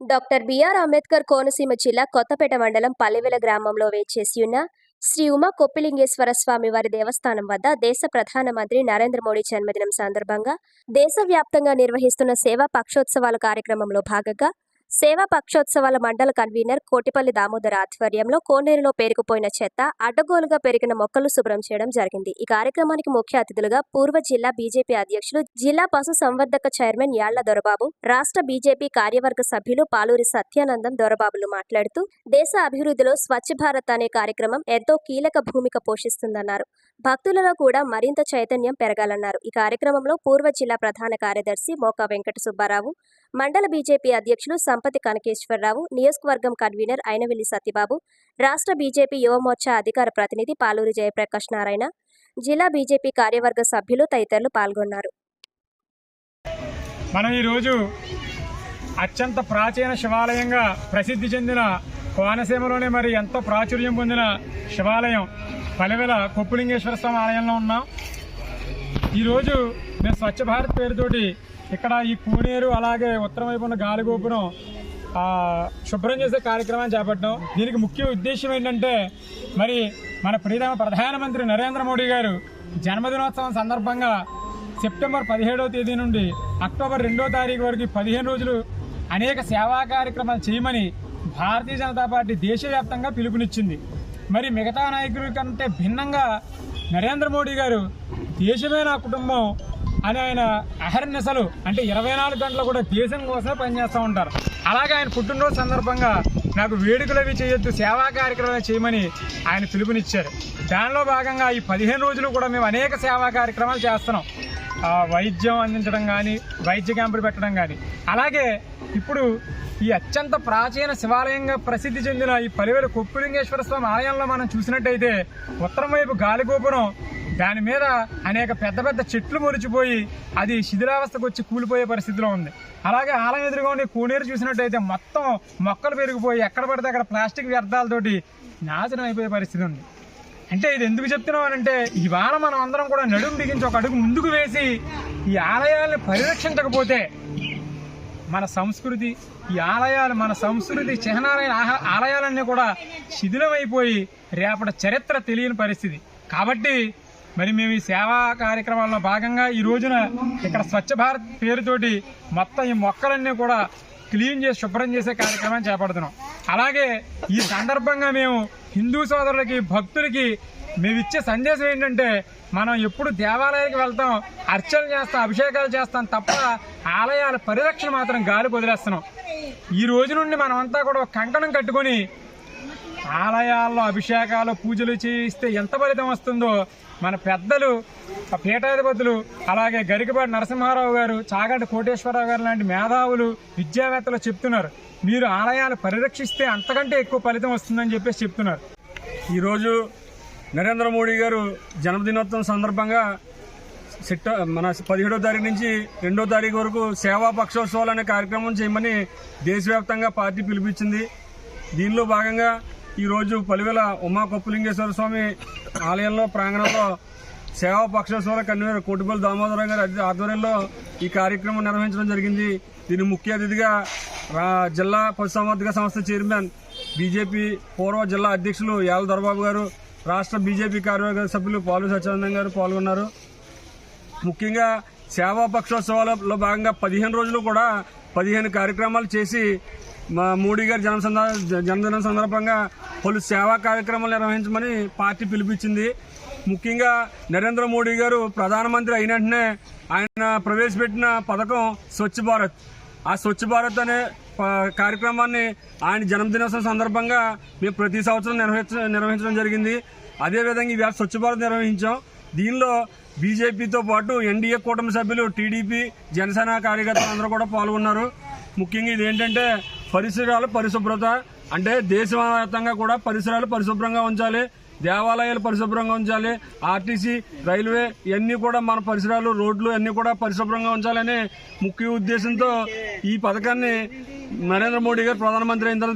Doctor BR Ambedkar Konaseema జిల్లా కొత్తపేట మండలం పల్లెవెల గ్రామంలో వేచేసి ఉన్న శ్రీ ఉమా కొప్పిలింగేశ్వర స్వామి వారి దేవస్థానం వద్ద దేశ ప్రధానమంత్రి నరేంద్ర మోడీ జన్మదినం సందర్భంగా దేశవ్యాప్తంగా నిర్వహిస్తున్న సేవా పక్షోత్సవాల కార్యక్రమంలో భాగంగా సేవా పక్షోత్సవాల మండల కన్వీనర్ కోటిపల్లి దామోదర్ ఆధ్వర్యంలో కోనేరులో పేరుకుపోయిన చెత్త అడ్డగోలుగా పెరిగిన మొక్కలు శుభ్రం చేయడం జరిగింది. ఈ కార్యక్రమానికి ముఖ్య అతిథులుగా పూర్వ జిల్లా బీజేపీ అధ్యక్షులు జిల్లా పశు సంవర్ధక చైర్మన్ యాళ్ళ దొరబాబు రాష్ట్ర బీజేపీ కార్యవర్గ సభ్యులు పాలూరి సత్యానందం దొరబాబులు మాట్లాడుతూ దేశ అభివృద్ధిలో స్వచ్ఛ భారత్ అనే కార్యక్రమం ఎంతో కీలక భూమిక పోషిస్తుందన్నారు. భక్తులలో కూడా మరింత చైతన్యం పెరగాలన్నారు. ఈ కార్యక్రమంలో పూర్వ జిల్లా ప్రధాన కార్యదర్శి మోకా వెంకట సుబ్బారావు మండల బీజేపీ అధ్యక్షులు సంపతి కనకేశ్వరరావు నియోజకవర్గం కన్వీనర్ అయినవెల్లి సత్యబాబు రాష్ట్ర బీజేపీ యువమోర్చా అధికార ప్రతినిధి పాలూరి జయప్రకాష్ నారాయణ జిల్లా బీజేపీ కార్యవర్గ సభ్యులు తదితరులు పాల్గొన్నారు. మనం ఈరోజు అత్యంత ప్రాచీన శివాలయంగా ప్రసిద్ధి చెందిన కోనసీమలోనే మరి ఎంతో ప్రాచుర్యం పొందిన శివాలయం పలివెల కొప్పులింగేశ్వర స్వామి ఆలయంలో ఉన్నాం. ఈరోజు మేము స్వచ్ఛ భారత్ పేరుతోటి ఇక్కడ ఈ కోనేరు అలాగే ఉత్తరం వైపు ఉన్న గాలిగోపురం శుభ్రం చేసే కార్యక్రమాన్ని చేపట్టాం. దీనికి ముఖ్య ఉద్దేశం ఏంటంటే మరి మన ప్రియతమ ప్రధానమంత్రి నరేంద్ర మోడీ గారు జన్మదినోత్సవం సందర్భంగా సెప్టెంబర్ పదిహేడవ తేదీ నుండి అక్టోబర్ రెండో తారీఖు వరకు పదిహేను రోజులు అనేక సేవా కార్యక్రమాలు చేయమని భారతీయ జనతా పార్టీ దేశవ్యాప్తంగా పిలుపునిచ్చింది. మరి మిగతా నాయకుల కంటే భిన్నంగా నరేంద్ర మోడీ గారు దేశమే నా కుటుంబం అని ఆయన అహర్నిశలు. అంటే ఇరవై నాలుగు గంటలు కూడా దేశం కోసమే పనిచేస్తూ ఉంటారు. అలాగే ఆయన పుట్టినరోజు సందర్భంగా నాకు వేడుకలు అవి చేయొద్దు సేవా కార్యక్రమాలు చేయమని ఆయన పిలుపునిచ్చారు. దానిలో భాగంగా ఈ పదిహేను రోజులు కూడా మేము అనేక సేవా కార్యక్రమాలు చేస్తున్నాం. వైద్యం అందించడం కానీ వైద్య క్యాంపులు పెట్టడం కానీ అలాగే ఇప్పుడు ఈ అత్యంత ప్రాచీన శివాలయంగా ప్రసిద్ధి చెందిన ఈ పలివేలు కొప్పులింగేశ్వర స్వామి ఆలయంలో మనం చూసినట్టయితే ఉత్తరం వైపు గాలిగోపురం దాని మీద అనేక పెద్ద పెద్ద చెట్లు మురిచిపోయి అది శిథిలావస్థకు వచ్చి కూలిపోయే పరిస్థితిలో ఉంది. అలాగే ఆలయం ఎదురుగా ఉండే కోనేరు చూసినట్టయితే మొత్తం మొక్కలు పెరిగిపోయి ఎక్కడ పడితే అక్కడ ప్లాస్టిక్ వ్యర్థాలతోటి నాశనం అయిపోయే పరిస్థితి ఉంది. అంటే ఇది ఎందుకు చెప్తున్నాం అని అంటే ఇవాళ మనం అందరం కూడా నడుము బిగించి ఒక అడుగు ముందుకు వేసి ఈ ఆలయాల్ని పరిరక్షించకపోతే మన సంస్కృతి ఈ ఆలయాలు మన సంస్కృతి చిహ్నాలైన ఆలయాలన్నీ కూడా శిథిలమైపోయి రేపటి చరిత్ర తెలియని పరిస్థితి. కాబట్టి మరి మేము ఈ సేవా కార్యక్రమాల్లో భాగంగా ఈ రోజున ఇక్కడ స్వచ్ఛ భారత్ పేరుతోటి మొత్తం ఈ మొక్కలన్నీ కూడా క్లీన్ చేసి శుభ్రం చేసే కార్యక్రమాన్ని చేపడుతున్నాం. అలాగే ఈ సందర్భంగా మేము హిందూ సోదరులకి భక్తులకి మేము ఇచ్చే సందేశం ఏంటంటే మనం ఎప్పుడు దేవాలయానికి వెళ్తాం అర్చనలు చేస్తాం అభిషేకాలు చేస్తాం తప్ప ఆలయాల పరిరక్షణ మాత్రం గాలి వదిలేస్తున్నాం. ఈ రోజు నుండి మనమంతా కూడా కంకణం కట్టుకొని ఆలయాల్లో అభిషేకాలు పూజలు చేయిస్తే ఎంత ఫలితం వస్తుందో మన పెద్దలు పీఠాధిపతులు అలాగే గరికపాటి నరసింహారావు గారు చాగంటి కోటేశ్వరరావు గారు లాంటి మేధావులు విద్యావేత్తలు చెప్తున్నారు. మీరు ఆలయాలు పరిరక్షిస్తే అంతకంటే ఎక్కువ ఫలితం వస్తుందని చెప్పేసి చెప్తున్నారు. ఈరోజు నరేంద్ర మోడీ గారు జన్మదినోత్సవం సందర్భంగా సెప్ట మన పదిహేడో తారీఖు నుంచి రెండో తారీఖు వరకు సేవా పక్షోత్సవాలు అనే కార్యక్రమం చేయమని దేశవ్యాప్తంగా పార్టీ పిలిపించింది. దీనిలో భాగంగా ఈరోజు పలివెల ఉమా కొప్పులింగేశ్వర స్వామి ఆలయంలో ప్రాంగణంలో సేవా పక్షేశ్వర కన్వీనర్ కోటిపల్లి దామోదరం గారి ఆధ్వర్యంలో ఈ కార్యక్రమం నిర్వహించడం జరిగింది. దీని ముఖ్య అతిథిగా జిల్లా పశుసంవర్ధక సంస్థ చైర్మన్ బీజేపీ పూర్వ జిల్లా అధ్యక్షులు యాల దొరబాబు గారు రాష్ట్ర బీజేపీ కార్యవర్గ సభ్యులు పాలు సత్యానందం గారు పాల్గొన్నారు. ముఖ్యంగా సేవా పక్షోత్సవాలలో భాగంగా పదిహేను రోజులు కూడా పదిహేను కార్యక్రమాలు చేసి మా మోడీ గారి జనసంద జన్మదినం సందర్భంగా పలు సేవా కార్యక్రమాలు నిర్వహించమని పార్టీ పిలిపించింది. ముఖ్యంగా నరేంద్ర మోడీ గారు ప్రధానమంత్రి అయిన వెంటనే ఆయన ప్రవేశపెట్టిన పథకం స్వచ్ఛ భారత్. ఆ స్వచ్ఛ భారత్ అనే ప- కార్యక్రమాన్ని ఆయన జన్మదినోత్సవం సందర్భంగా మేము ప్రతి సంవత్సరం నిర్వహించ నిర్వహించడం జరిగింది. అదేవిధంగా ఇవాళ స్వచ్ఛ భారత్ నిర్వహించాం. దీనిలో బీజేపీతో పాటు ఎన్డీఏ కూటమి సభ్యులు టీడీపీ జనసేన కార్యకర్తలు అందరూ కూడా పాల్గొన్నారు. ముఖ్యంగా ఇది ఏంటంటే పరిసరాలు పరిశుభ్రత అంటే దేశవ్యాప్తంగా కూడా పరిసరాలు పరిశుభ్రంగా ఉంచాలి దేవాలయాలు పరిశుభ్రంగా ఉంచాలి ఆర్టీసీ రైల్వే ఇవన్నీ కూడా మన పరిసరాలు రోడ్లు అన్నీ కూడా పరిశుభ్రంగా ఉంచాలనే ముఖ్య ఉద్దేశంతో ఈ పథకాన్ని నరేంద్ర మోడీ గారు ప్రధానమంత్రి అయిన తర్వాత